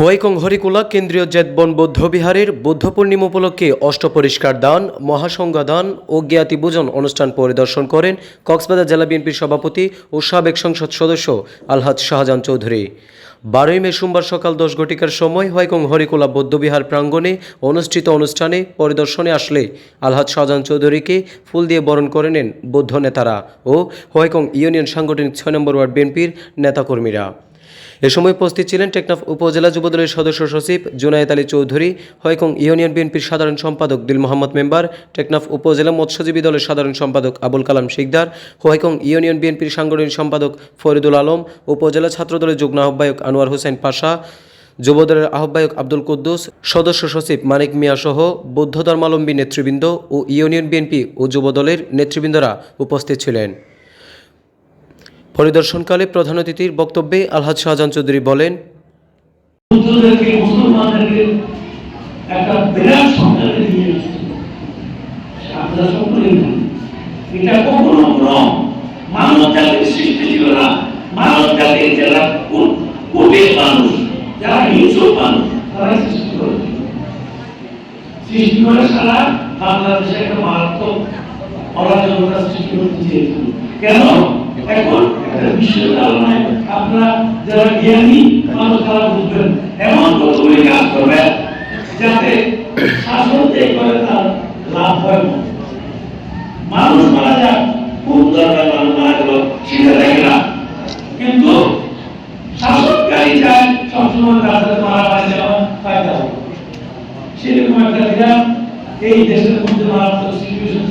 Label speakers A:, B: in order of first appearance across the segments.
A: হোয়াইকং হরিকুলা কেন্দ্রীয় জেতবন বৌদ্ধবিহারের বৌদ্ধ পূর্ণিমা উপলক্ষে অষ্টপরিষ্কার দান মহাসংজ্ঞা দান ও জ্ঞাতি পূজন অনুষ্ঠান পরিদর্শন করেন কক্সবাজার জেলা বিএনপির সভাপতি ও সাবেক সংসদ সদস্য আলহাজ শাহজাহান চৌধুরী। বারোই মে সোমবার সকাল দশ ঘটিকার সময় হোয়াইকং হরিকুলা বৌদ্ধবিহার প্রাঙ্গণে অনুষ্ঠিত অনুষ্ঠানে পরিদর্শনে আসলে আলহাজ শাহজাহান চৌধুরীকে ফুল দিয়ে বরণ করে নেন বৌদ্ধ নেতারা ও হোয়াইকং ইউনিয়ন সাংগঠনিক ছয় নম্বর ওয়ার্ড বিএনপির নেতাকর্মীরা। এ সময় উপস্থিত ছিলেন টেকনাফ উপজেলা যুবদলের সদস্য সচিব জুনায়েদ আলী চৌধুরী, হয়কং ইউনিয়ন বিএনপির সাধারণ সম্পাদক দিল মোহাম্মদ মেম্বার, টেকনাফ উপজেলা মৎস্যজীবী দলের সাধারণ সম্পাদক আবুল কালাম শিকদার হোয়াইকং ইউনিয়ন বিএনপির সাংগঠনিক সম্পাদক ফরিদুল আলম, উপজেলা ছাত্রদলের যুগ্ম আহ্বায়ক আনোয়ার হোসেন পাশা, যুবদলের আহ্বায়ক আব্দুল কুদ্দুস, সদস্য সচিব মানিক মিয়া সহ বৌদ্ধ ধর্মাবলম্বী নেতৃবৃন্দ ও ইউনিয়ন বিএনপি ও যুবদলের নেতৃবৃন্দরা উপস্থিত ছিলেন। পরিদর্শনকালে প্রধান অতিথির বক্তব্যে আলহাজ শাহজাহান চৌধুরী বলেন
B: কেন? এখন বিশ্ববিদ্যালয় আপনারা যারা জ্ঞানী মানুষ তারা বুঝবেন এমন কতগুলি কাজ করবে যাতে শাসন যে করে তার লাভ মানুষ মারা যাক খুব দরকার মানুষ মারা গেল সেটা দেখে না কিন্তু শাসনকারী চায় সবসময় বিরাট এই দেশের মধ্যে মারাত্মক সিচুয়েশন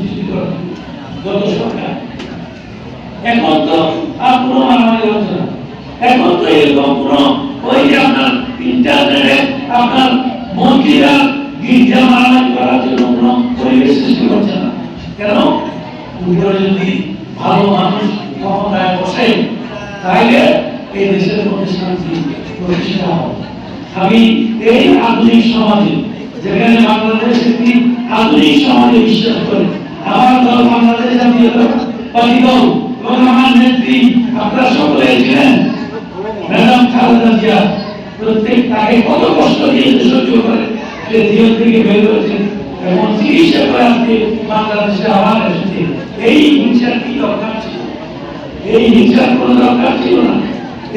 B: এখন তো আর কোনো মারামারি হচ্ছে তো ওই যে আপনার আপনার বসে আমি এই আধুনিক সমাজে, যেখানে বাংলাদেশ একটি আধুনিক সমাজে বিশ্বাস করে, আমার দল বাংলাদেশ জাতীয় দল আমার নেত্রী, আপনারা সকলে ছিলেন। প্রত্যেক তাকে কত কষ্ট দিয়ে যে সহ্য করে, সে জেল থেকে বের হয়েছে। এবং চিকিৎসা করে আজকে বাংলাদেশে আবার এসেছে এই হিংসার কি দরকার ছিল? এই হিংসার কোনো দরকার ছিল না।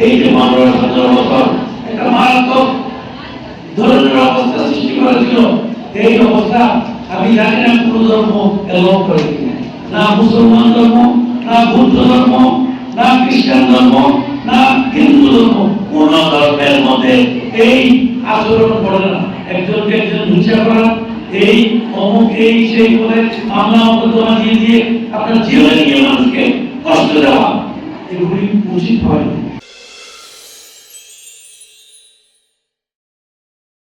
B: এই যে পনেরো সতেরো বছর, একটা মারাত্মক ধরনের অবস্থা সৃষ্টি করেছিল। এই অবস্থা আমি জানি না কোন ধর্ম এলাও করে না মুসলমান ধর্ম, না বুদ্ধ ধর্ম, না খ্রিস্টান ধর্ম, না হিন্দু ধর্ম এই আচরণ করে না। একজনকে একজন হিংসা করা এই, অমুক, এই, সেই বলে মামলা মোকদ্দমা দিয়ে দিয়ে আপনার জীবনে গিয়ে মানুষকে কষ্ট দেওয়া। এগুলি উচিত হয়।